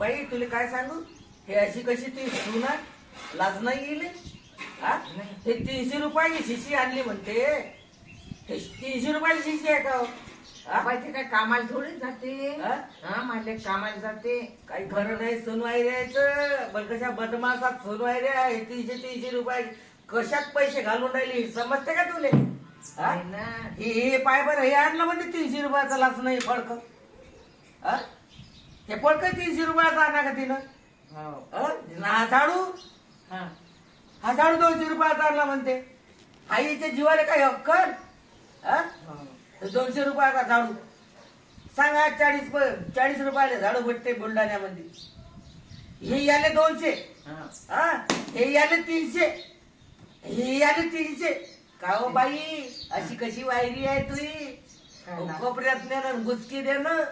बाई तुला काय सांगू हे अशी कशी ती सुना लाज नाही येईल हा नाही. हे तीनशे रुपयाची शिशी आणली म्हणते हे तीनशे रुपयाची शिशी आहे का हो? हा? बाई ते काय कामाला थोडी जाते हा? हा माझे कामाला जाते काही खरं नाही सोनवाई द्यायचं पण कशा बदमासात सोनवाई द्या हे तीनशे तीनशे रुपये कशात पैसे घालून राहिले समजते का तुले हा? नाही ना हे हे पाय बरं हे आणलं म्हणजे तीनशे रुपयाचा लाच नाही फडक हा? हे फडक तीनशे रुपयाचा आणा का तिनं? हो. हा? हा झाडू? हा. हा झाडू दोनशे रुपयाचा आणला म्हणते. आईच्या जीवाला काही हक्कल हा? हो दोनशे रुपयाचा झाडू. सांगा चाळीस प- चाळीस रुपयाला झाडू भेटते बुलढाण्यामध्ये. हे याले दोनशे. हा. हा हे याले तीनशे. हे याले तीनशे. का हो बाई? अशी कशी वायरी आहे काय ना? कोपऱ्यात नेणं गुचकी देणं.